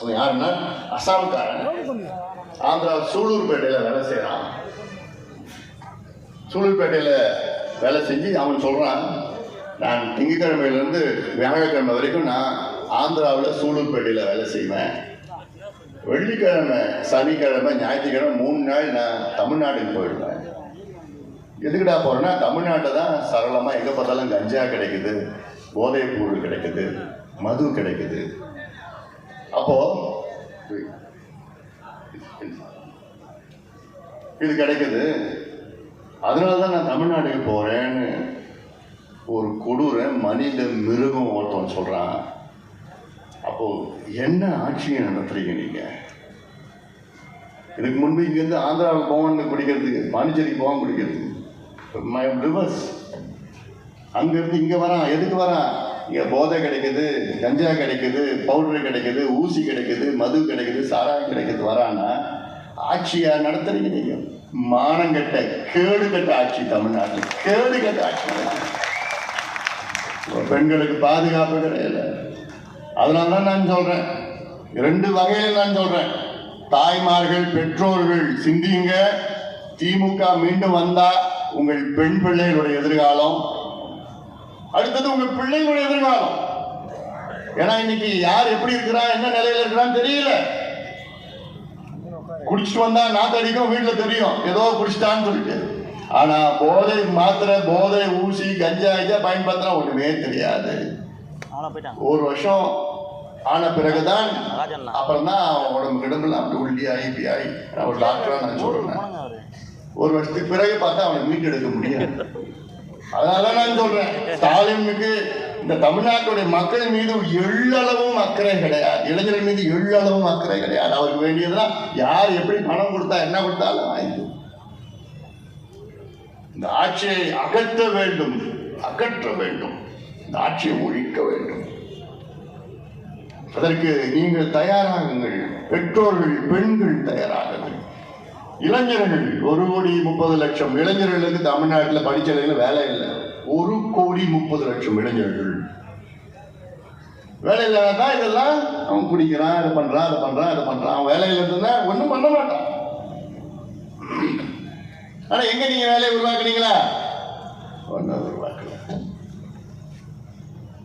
அவன் யாருன்னா? அசாம்காரன். ஆந்திரா சூலூர்பேட்டையில் வேலை செய்கிறான் சூலூர்பேட்டையில் வேலை செஞ்சு அவன் சொல்கிறான் நான் திங்கக்கிழமையிலேருந்து வியாழக்கிழமை வரைக்கும் நான் ஆந்திராவில் சூலூர்பேட்டையில் வேலை செய்வேன். வெள்ளிக்கிழமை சனிக்கிழமை ஞாயிற்றுக்கிழமை மூணு நாள் நான் தமிழ்நாட்டுக்கு போயிடுவேன். எதுக்குடா போகிறேன்னா தமிழ்நாட்டில் தான் சரளமாக எங்கே பார்த்தாலும் கஞ்சா கிடைக்குது போதைப் பொருள் கிடைக்குது மது கிடைக்குது. அப்போது இது கிடைக்குது. அதனால தான் நான் தமிழ்நாட்டுக்கு போகிறேன்னு ஒரு கொடூர மனித மிருகம் ஒருத்தன் சொல்கிறான் அப்போ என்ன ஆட்சியை நடத்துறீங்க நீங்கள் இதுக்கு முன்பு இங்கேருந்து ஆந்திராவுக்கு போவான்னு குடிக்கிறதுக்கு பாண்டிச்சேரிக்கு போவான் குடிக்கிறதுக்கு மை ரிவர்ஸ் அங்கேருந்து இங்கே வரான் எதுக்கு வரான்? இங்கே போதை கிடைக்குது கஞ்சா கிடைக்குது பவுடர் கிடைக்குது ஊசி கிடைக்குது மது கிடைக்குது சாராயம் கிடைக்குது வரானா ஆட்சியா நடத்துறீங்க நீங்க. மானங்கெட்ட கேடு கட்ட ஆட்சி தமிழ்நாட்டில். கேடு கட்ட ஆட்சி பெண்களுக்கு பாதுகாப்பு கிடையாது அதனால தான் நான் சொல்றேன். ரெண்டு வகையில் நான் சொல்றேன். தாய்மார்கள் பெற்றோர்கள் சிந்தியுங்க. திமுக மீண்டும் வந்தா உங்கள் பெண் பிள்ளைகளுடைய எதிர்காலம் அடுத்தது உங்க பிள்ளைகளுடைய எதிர்காலம். ஏன்னா இன்னைக்கு யார் எப்படி இருக்கிறா என்ன நிலையில இருக்கிறான்னு தெரியல. குடிச்சிட்டு வந்தா நாத்தடிக்கும் வீட்டுல தெரியும். ஏதோ குடிச்சிட்டான்னு சொல்லிட்டு. ஆனா போதை மாத்திரை போதை ஊசி கஞ்சா இதை பயன்படுத்தினா ஒண்ணுமே தெரியாது. ஒரு வருஷம் ஆன பிறகுதான் அப்புறம் தான் உடம்பு கிடம்புல அப்படி உள்ளி இப்படி ஆகி நான் ஒரு டாக்டரா நான் சொல்றேன். ஒரு வருஷத்துக்கு பிறகு பார்த்தா அவனை மீட்டெடுக்க முடியாது. அதனால நான் சொல்றேன். ஸ்டாலினுக்கு இந்த தமிழ்நாட்டுடைய மக்கள் மீது எள்ளளவும் அக்கறை கிடையாது. இளைஞர்கள் மீது எள்ளளவும் அக்கறை கிடையாது. அவருக்கு வேண்டியதுதான் யார் எப்படி பணம் கொடுத்தா என்ன கொடுத்தாலும் வாங்கி இந்த ஆட்சியை அகற்ற வேண்டும் அகற்ற வேண்டும். இந்த ஆட்சியை ஒழிக்க வேண்டும். அதற்கு நீங்கள் தயாராகுங்கள். பெற்றோர்கள் பெண்கள் தயாராக இளைஞர்கள் ஒரு கோடி முப்பது லட்சம் இளைஞர்களுக்கு தமிழ்நாட்டில் படிச்சவங்களுக்கு வேலை இல்லை. ஒரு கோடி முப்பது லட்சம் இளைஞர்கள். வேலை இல்லாதான் இதெல்லாம்? அவன் குடிக்கிறான் இதை பண்றான் அதை பண்றான் இதை பண்றான். அவன் வேலை இல்லைன்னா ஒன்றும் பண்ண மாட்டான். ஆனா எங்க நீங்க வேலையை உருவாக்குனீங்களா? ஒன்றும் உருவாக்கல.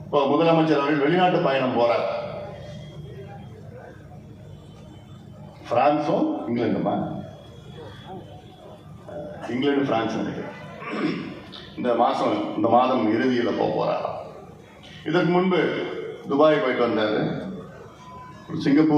இப்போ முதலமைச்சர் அவர்கள் வெளிநாட்டு பயணம் போறார். பிரான்ஸும் இங்கிலாந்துமா? இங்கிலாந்து பிரான்ஸ் நினைக்கிறேன் இந்த மாதம் இந்த மாதம் இறுதியில் போக போகிறாராம் இதற்கு முன்பு துபாய் போயிட்டு வந்தார். சிங்கப்பூர்